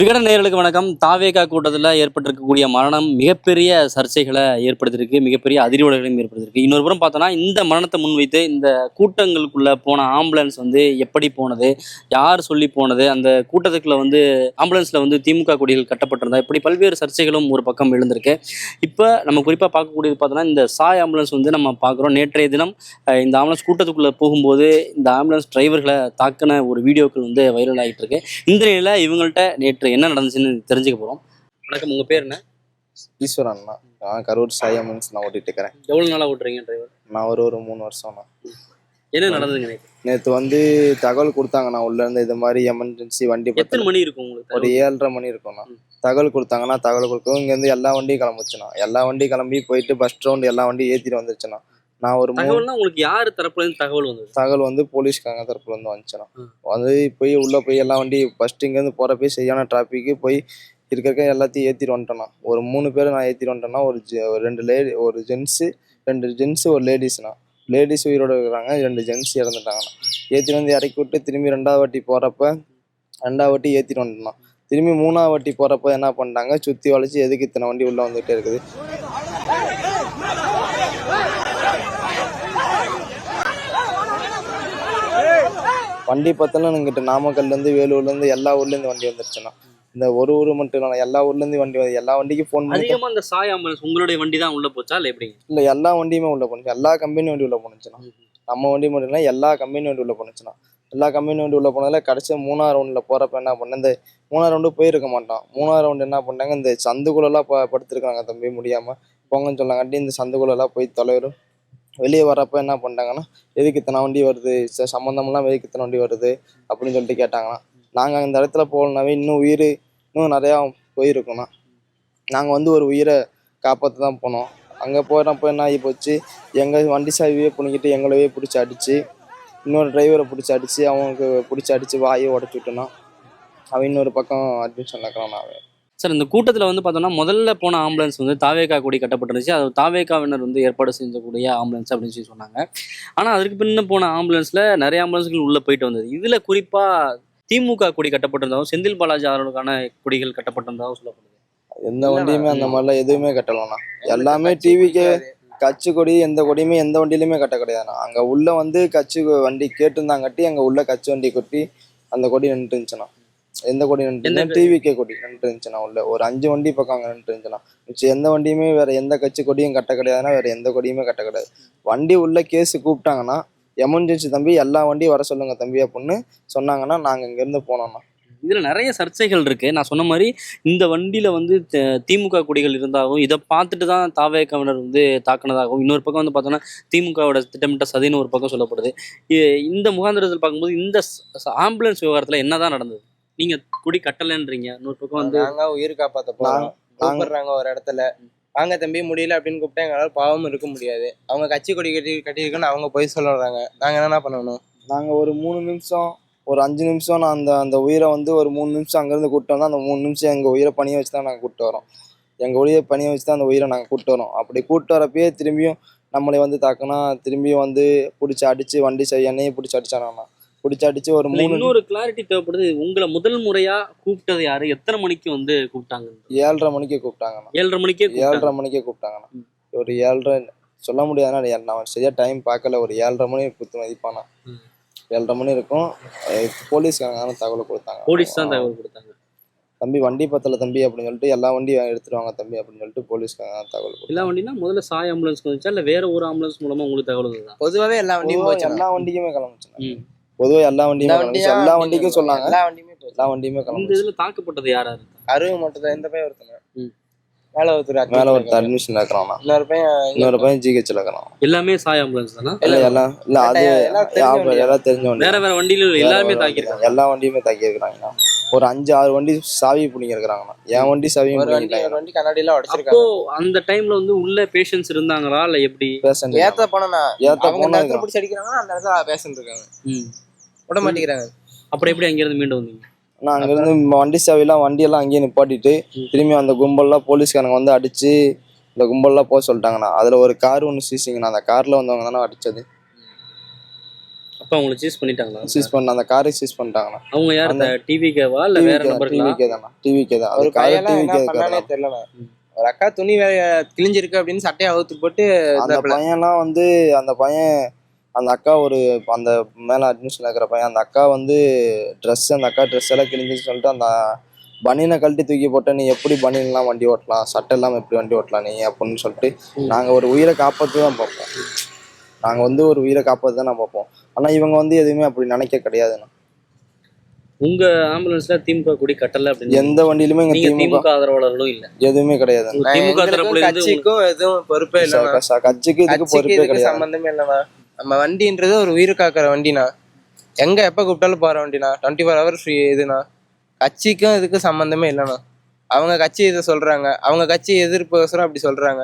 விகட நேர்களுக்கு வணக்கம். தாவேகா கூட்டத்தில் ஏற்பட்டிருக்கக்கூடிய மரணம் மிகப்பெரிய சர்ச்சைகளை ஏற்படுத்தியிருக்கு மிகப்பெரிய அதிர்வலைகளையும் ஏற்படுத்தியிருக்கு. இன்னொரு புறம் பார்த்தோன்னா இந்த மரணத்தை முன்வைத்து இந்த கூட்டங்களுக்குள்ளே போன ஆம்புலன்ஸ் வந்து எப்படி போனது யார் சொல்லி போனது அந்த கூட்டத்துக்குள்ள வந்து ஆம்புலன்ஸில் வந்து திமுக கொடிகள் கட்டப்பட்டிருந்தா இப்படி பல்வேறு சர்ச்சைகளும் ஒரு பக்கம் எழுந்திருக்கு. இப்போ நம்ம குறிப்பாக பார்க்கக்கூடியது பார்த்தோன்னா இந்த சாய் ஆம்புலன்ஸ் வந்து நம்ம பார்க்குறோம். நேற்றைய தினம் இந்த ஆம்புலன்ஸ் கூட்டத்துக்குள்ளே போகும்போது இந்த ஆம்புலன்ஸ் டிரைவர்களை தாக்கின ஒரு வீடியோக்கள் வந்து வைரல் ஆகிட்டு இருக்கு இந்த நிலையில் இவங்கள்ட்ட நேற்று என்ன நடந்துச்சுன்னு தெரிஞ்சுக்க போறோம். வணக்கம் உங்க பேர் என்ன? ஈஸ்வரன் நான் கரூர் சாய் அம்மன்ஸ் நான் ஓட்டிட்டு இருக்கிறேன். எவ்வளவு நாளா ஓட்டுறீங்க டிரைவர் நான் ஒரு ஒரு மூணு வருஷம் தான் என்ன நடந்ததுங்க நேத்து? நேற்று வந்து தகவல் கொடுத்தாங்க நான் உள்ள இருந்து இது மாதிரி எமர்ஜென்சி வண்டி எத்தனை மணி இருக்கும் உங்களுக்கு ஒரு ஏழரை மணி இருக்கும்ண்ணா தகவல் கொடுத்தாங்கன்னா தகவல் கொடுக்கவும் இங்கேருந்து எல்லா வண்டியும் கிளம்புச்சுண்ணா. எல்லா வண்டியும் கிளம்பி போயிட்டு பஸ் ரவுண்ட் எல்லா வண்டியும் ஏற்றிட்டு வந்துருச்சுண்ணா. நான் ஒரு தகவல்னா உங்களுக்கு யாரு தரப்புல இருந்து தகவல் வந்தது? தகவல் வந்து போலீஸ்காரங்க தரப்புல இருந்து வந்துச்சுண்ணா. ம். வந்து போய் உள்ள போய் எல்லா வண்டி ஃபர்ஸ்ட் இங்கேருந்து போறப்ப சரியான டிராஃபிக்கு போய் இருக்க எல்லாத்தையும் ஏற்றிட்டு வந்துட்டேண்ணா. ஒரு மூணு பேர் நான் ஏற்றிட்டு வந்துட்டேன்னா ஒரு ரெண்டு லேடி ஒரு ஜென்ஸு ரெண்டு ஜென்ஸு ஒரு லேடிஸ்ண்ணா லேடிஸ் உயிரோட இருக்கிறாங்க ரெண்டு ஜென்ஸ் இறந்துட்டாங்கண்ணா. ஏற்றிட்டு வந்து இறக்கி விட்டு திரும்பி ரெண்டாவது வாட்டி போகிறப்ப ரெண்டாவது வாட்டி ஏற்றிட்டு வந்துட்டோம்ண்ணா திரும்பி மூணாவது வாட்டி போகிறப்ப என்ன பண்ணிட்டாங்க சுற்றி வளைச்சி எதுக்கு இத்தனை வண்டி உள்ளே வந்துகிட்டே இருக்குது? வண்டி பார்த்தோன்னா இங்கிட்ட நாமக்கல்லேருந்து வேலூர்லேருந்து எல்லா ஊர்லேருந்து வண்டி வந்துருச்சுண்ணா. இந்த ஒரு ஊர் மட்டும் இல்லை எல்லா ஊர்லேருந்து வண்டி வந்து எல்லா வண்டிக்கும் ஃபோன் பண்ணி அதிகமா அந்த சாய் ஆம்புலன்ஸ் உங்களுடைய வண்டி தான் உள்ள போச்சா இல்ல எப்படிங்க? இல்லை எல்லா வண்டியுமே உள்ள போணுச்சு. எல்லா கம்பெனி வண்டி உள்ள போணுச்சுண்ணா. நம்ம வண்டி மட்டும் இல்லை எல்லா கம்பெனி வண்டி உள்ள போணுச்சுண்ணா. எல்லா கம்பெனி வண்டி உள்ள போனதில் கடைசியாக மூணாவது ரவுண்டில் போகிறப்ப என்ன பண்ணேன் இந்த மூணாவது ரவுண்டு போயிருக்க மாட்டான் மூணாவது ரவுண்டு என்ன பண்ணாங்க இந்த சந்துக்குள்ளெல்லாம் ப படுத்துருக்காங்க தம்பி முடியாமல் போங்கன்னு சொல்லாங்காட்டி இந்த சந்துக்குள்ளெல்லாம் போய் தலைவரும் வெளியே வரப்போ என்ன பண்ணிட்டாங்கன்னா எதுக்கு இத்தனை வண்டி வருது? சம்மந்தமெல்லாம் எதுக்கு இத்தனை வண்டி வருது? அப்படின்னு சொல்லிட்டு கேட்டாங்கண்ணா நாங்கள் அந்த இடத்துல போகலனாவே இன்னும் உயிர் இன்னும் நிறையா போயிருக்கோம்னா நாங்கள் வந்து ஒரு உயிரை காப்பாற்ற தான் போனோம். அங்கே போகிறப்ப என்ன ஆகி போச்சு? எங்கள் வண்டி சாவியே பிடிக்கிட்டு எங்களவே பிடிச்சி அடித்து இன்னொரு டிரைவரை பிடிச்சி அடித்து அவனுக்கு பிடிச்சி அடித்து வாயை உடச்சி விட்டோன்னா அவன் இன்னொரு பக்கம் அட்மிஷன் நடக்கிறான் அவன் சார் இந்த கூட்டத்துல வந்து பார்த்தோம்னா முதல்ல போன ஆம்புலன்ஸ் வந்து தாவேகா கொடி கட்டப்பட்டிருந்துச்சு. அது தாவேகாவினர் வந்து ஏற்பாடு செஞ்சக்கூடிய ஆம்புலன்ஸ் அப்படின்னு சொல்லி சொன்னாங்க. ஆனா அதுக்கு பின்ன போன ஆம்புலன்ஸ்ல நிறைய ஆம்புலன்ஸ்கள் உள்ள போயிட்டு வந்தது. இதுல குறிப்பா திமுக கொடி கட்டப்பட்டிருந்தாலும் செந்தில் பாலாஜி அவர்களுக்கான கொடிகள் கட்டப்பட்டிருந்தாலும் சொல்லப்படுது. எந்த வண்டியுமே அந்த மாதிரிலாம் எதுவுமே கட்டலண்ணா. எல்லாமே டிவிக்கு கட்சி கொடி எந்த கொடியுமே எந்த வண்டியிலுமே கட்ட கிடையாதுண்ணா. அங்கே உள்ள வந்து கட்சி வண்டி கேட்டிருந்தாங்கட்டி அங்கே உள்ள கட்சி வண்டி கொட்டி அந்த கொடி நின்றுட்டு இருந்துச்சுண்ணா எந்த கொடி நின்று. டிவிக்கே கொடி? இருந்துச்சுண்ணா உள்ள ஒரு அஞ்சு வண்டி பக்கம் அங்கே இருந்துச்சுண்ணா மிச்சம் எந்த வண்டியுமே வேற எந்த கட்சி கொடியும் கட்ட கிடையாதுன்னா வேற எந்த கொடியுமே கட்ட கிடையாது. வண்டி உள்ள கேஸ் கூப்பிட்டாங்கன்னா எமர்ஜென்சி தம்பி எல்லா வண்டியும் வர சொல்லுங்க தம்பி அப்படின்னு சொன்னாங்கன்னா நாங்கள் இங்கேருந்து போனோம்ண்ணா இதுல நிறைய சர்ச்சைகள் இருக்கு. நான் சொன்ன மாதிரி இந்த வண்டியில வந்து திமுக கொடிகள் இருந்தாலும் இதை பார்த்துட்டு தான் தாவேக்கவினர் வந்து தாக்குனதாகவும் இன்னொரு பக்கம் வந்து பார்த்தோன்னா திமுகவோட திட்டமிட்ட சதின்னு ஒரு பக்கம் சொல்லப்படுது. இந்த முகாந்திரத்தில் பார்க்கும்போது இந்த ஆம்புலன்ஸ் விவகாரத்துல என்னதான் நடந்தது? நீங்க கொடி கட்டலைன்றீங்க. இன்னொரு பக்கம் வந்து நாங்க உயிர் காப்பாத்த போறோம். கூப்பிடுறாங்க ஒரு இடத்துல. வாங்க தம்பி முடியல அப்படின்னு கூப்பிட்டா எங்களால பாவம் இருக்க முடியாது. அவங்க கட்சி கொடி கட்டி கட்டியிருக்குன்னு அவங்க போய் சொல்லுறாங்க நாங்க என்ன பண்ணணும்? நாங்கள் ஒரு மூணு நிமிஷம் ஒரு அஞ்சு நிமிஷம் நான் அந்த அந்த உயிரை வந்து ஒரு மூணு நிமிஷம் அங்கேருந்து கூப்பிட்டு வந்தா அந்த மூணு நிமிஷம் எங்கள் உயிரை பணிய வச்சு தான் நாங்கள் கூப்பிட்டு வரோம். எங்கள் உயிரை பணிய வச்சு தான் அந்த உயிரை நாங்கள் கூப்பிட்டு வரோம். அப்படி கூப்பிட்டு வரப்பயே திரும்பியும் நம்மளை வந்து தாக்குனா திரும்பியும் வந்து பிடிச்சி அடிச்சு வண்டி செய்ய என்னையும் பிடிச்சி அடிச்சானா பிடிச்சி அடிச்சு ஒரு இன்னொரு கிளாரிட்டி தேவைப்படுது. உங்களை முதல் முறையா கூப்பிட்டது யாரு? எத்தனை மணிக்கு வந்து கூப்பிட்டாங்க? ஏழரை மணிக்கு கூப்பிட்டாங்கண்ணா ஏழரை மணிக்கே. ஏழரை மணிக்கே கூப்பிட்டாங்கண்ணா ஒரு ஏழரை சொல்ல முடியாதுண்ணா நான் சரியா டைம் பார்க்கல. ஒரு ஏழரை மணி குத்து மதிப்பானா. ஏழரை மணி இருக்கும். போலீஸ்காரங்க தகவல் கொடுத்தாங்க. போலீஸ் தான் தகவல் கொடுத்தாங்க. தம்பி வண்டி பத்தல தம்பி அப்படின்னு சொல்லிட்டு எல்லா வண்டியும் எடுத்துட்டு வாங்க தம்பி அப்படின்னு சொல்லிட்டு போலீஸ்காரங்க தகவல். எல்லா வண்டினா முதல்ல சாய் ஆம்புலன்ஸ் வந்துச்சா? இல்ல வேற ஒரு ஆம்புலன்ஸ் மூலமா உங்களுக்கு தகவல் பொதுவாவே எல்லா வண்டியும் எல்லா வண்டிக்குமே கிளம்புச்சுண்ணா பொதுவா எல்லா வண்டியுமே எல்லா வண்டிக்கும் சொன்னாங்க. எல்லா வண்டியுமே எல்லா வண்டியுமே இந்த இதுல தாக்கப்பட்டது யாரா அருவு மட்டும் தான் இந்த பையன் ஒருத்தங்க. மேல ஒருத்தர் மேல ஒருத்தர். அட்மிஷன் இருக்கிறான் இன்னொரு பையன் இன்னொரு பையன் ஜிஹெச்ல இருக்கிறான். எல்லாமே சாய் ஆம்புலன்ஸ் தானா? இல்ல எல்லாம் இல்ல அது எல்லாம் தெரிஞ்ச வண்டி. எல்லாம் தெரிஞ்ச வண்டி வேற வேற வண்டியில எல்லாருமே தாக்கியிருக்காங்க. எல்லா வண்டியுமே தாக்கி இருக்கிறாங்கண்ணா ஒரு அஞ்சு ஆறு வண்டி சாவி பிடிங்க இருக்கிறாங்கண்ணா என் வண்டி ஒரு வண்டி கண்ணாடி எல்லாம் அப்போ உடச்சிருக்காங்க அந்த டைம்ல வந்து உள்ள பேஷன்ஸ் இருந்தாங்களா இல்ல எப்படி? பேசண்ட் ஏத்த போனா ஏத்த போனா பிடிச்சி அடிக்கிறாங்கன்னா அந்த இடத்துல பேசன் இருக்காங்க. ம். விட மாட்டேங்கிறாங்க. அப்புறம் எப்படி அங்க இருந்து மீண்டு வந்தீங்க? நான் அங்கிருந்து வண்டி சாவிலாம் வண்டியெல்லாம் அங்கேயே நிப்பாட்டிட்டு. திரும்பி அந்த கும்பல்லாம் போலீஸ்காரங்க வந்து அடிச்சு இந்த கும்பல்லாம் போக சொல்லிட்டாங்கண்ணா. அதுல ஒரு கார் ஒன்று சீசிங்கண்ணா அந்த கார்ல வந்தவங்க தானே அடிச்சது. அப்ப அவங்களை சீஸ் பண்ணிட்டாங்களா? சீஸ் பண்ண அந்த காரை சீஸ் பண்ணிட்டாங்கண்ணா. அவங்க யார்? இந்த டிவிக்கேவா இல்ல வேற நம்பர்களா டிவிக்கே தானா டிவிக்கே தான். அது காரை டிவிக்கே பண்ணானே தெரியலண்ணா. ஒரு அக்கா துணி வேலைய கிழிஞ்சிருக்கு அப்படின்னு சட்டையை அவுத்து போட்டு அந்த. பையன்லாம் வந்து அந்த பையன் அந்த அக்கா ஒரு அந்த மேல அட்மிஷன் இருக்கிற பையன் அந்த அக்கா வந்து ட்ரெஸ் அந்த அக்கா ட்ரெஸ் எல்லாம் கிழிஞ்சுன்னு சொல்லிட்டு அந்த பனியனை கழட்டி தூக்கி போட்ட நீ எப்படி பனியன்லாம் வண்டி ஓட்டலாம்? சட்டை இல்லாமல் எப்படி வண்டி ஓட்டலாம் நீ? அப்படின்னு சொல்லிட்டு நாங்கள் ஒரு உயிரை காப்பாற்று தான் பார்ப்போம். நாங்கள் வந்து ஒரு உயிரை காப்பாற்று தான் பார்ப்போம். ஆனால் இவங்க வந்து எதுவுமே அப்படி நினைக்க கிடையாதுண்ணா உங்க ஆம்புலன்ஸ்ல திமுக கொடி கட்டல அப்படின்னு எந்த வண்டியிலுமே நீங்க திமுக ஆதரவாளர்களும் இல்ல. எதுவுமே கிடையாது நான் திமுக கட்சிக்கும் எதுவும் பொறுப்பே இல்லைண்ணா கட்சிக்கு இதுக்கு பொறுப்பே கிடையாது. சம்பந்தமே இல்லைண்ணா நம்ம வண்டின்றது ஒரு உயிர் காக்கிற வண்டிண்ணா. எங்க எப்ப கூப்பிட்டாலும் போற வண்டிண்ணா. டுவெண்ட்டி ஃபோர் ஹவர் ஃப்ரீ இதுண்ணா. கட்சிக்கும் இதுக்கும் சம்மந்தமே இல்லைண்ணா. அவங்க கட்சி இதை சொல்றாங்க. அவங்க கட்சி எதிர்ப்போசரம் அப்படி சொல்றாங்க.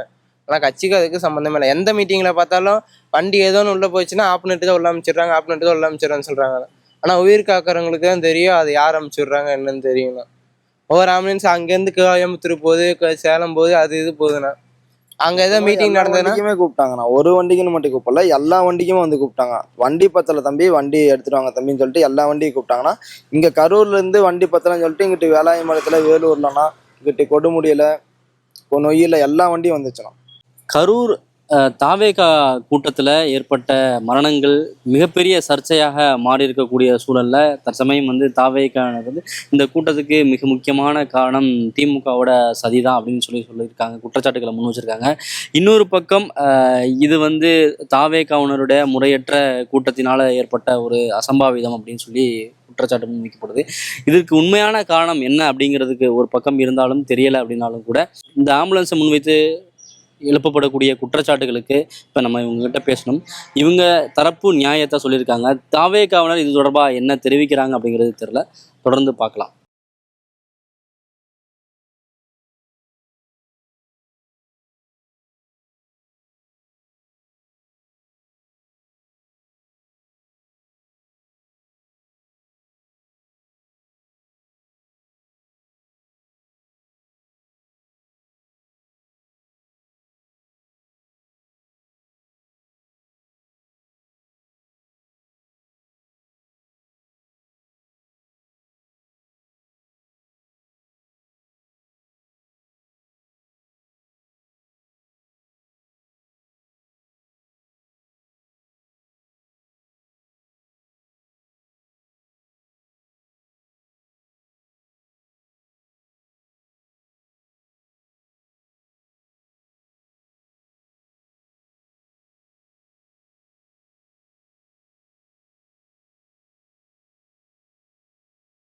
ஆனால் கட்சிக்கும் அதுக்கு சம்மந்தமே இல்லை. எந்த மீட்டிங்கில் பார்த்தாலும் வண்டி ஏதோ ஒன்று உள்ள போச்சுன்னா ஆப் தான் உள்ள அமைச்சிடுறாங்க ஆப்னெட்டு தான் உள்ள அமைச்சிடுறான்னு சொல்றாங்க. ஆனால் உயிர் காக்கிறவங்களுக்கு தான் தெரியும் அது யார் அமைச்சிடுறாங்க என்னன்னு தெரியும்ண்ணா. ஒவ்வொரு ஆம்புலன்ஸ் அங்கேருந்து கோயம்புத்தூர் போகுது சேலம் போகுது அது இது போகுதுண்ணா அங்க ஏதோ மீட்டிங் நடந்ததுன்னா கூப்பிட்டாங்கண்ணா. ஒரு வண்டிக்குன்னு மட்டும் கூப்பிடல. எல்லா வண்டிக்குமே வந்து கூப்பிட்டாங்க. வண்டி பத்தல தம்பி வண்டி எடுத்துட்டு வாங்க தம்பின்னு சொல்லிட்டு எல்லா வண்டியும் கூப்பிட்டாங்கன்னா இங்க கரூர்ல இருந்து வண்டி பத்தலன்னு சொல்லிட்டு இங்கிட்டு வேலாயுமலத்துல வேலூர்லனா இங்கிட்டு கொடுமுடியில நொய்யில எல்லா வண்டியும் வந்துச்சுண்ணா. கரூர் தாவேகா கூட்டத்தில் ஏற்பட்ட மரணங்கள் மிகப்பெரிய சர்ச்சையாக மாறி இருக்கக்கூடிய சூழலில் தற்சமயம் வந்து தாவேகா வந்து இந்த கூட்டத்துக்கு மிக முக்கியமான காரணம் திமுகவோட சதிதான் அப்படின்னு சொல்லி சொல்லியிருக்காங்க குற்றச்சாட்டுகளை முன் வச்சிருக்காங்க. இன்னொரு பக்கம் இது வந்து தாவேகாவினருடைய முறையற்ற கூட்டத்தினால் ஏற்பட்ட ஒரு அசம்பாவிதம் அப்படின்னு சொல்லி குற்றச்சாட்டு முன்வைக்கப்படுது இதற்கு உண்மையான காரணம் என்ன அப்படிங்கிறதுக்கு ஒரு பக்கம் இருந்தாலும் தெரியலை அப்படின்னாலும் கூட இந்த ஆம்புலன்ஸை முன்வைத்து எழுப்பப்படக்கூடிய குற்றச்சாட்டுகளுக்கு இப்போ நம்ம இவங்ககிட்ட பேசணும். இவங்க தரப்பு நியாயத்தை சொல்லியிருக்காங்க. தாவே காவலர் இது தொடர்பாக என்ன தெரிவிக்கிறாங்க அப்படிங்கிறது தெரில தொடர்ந்து பார்க்கலாம்.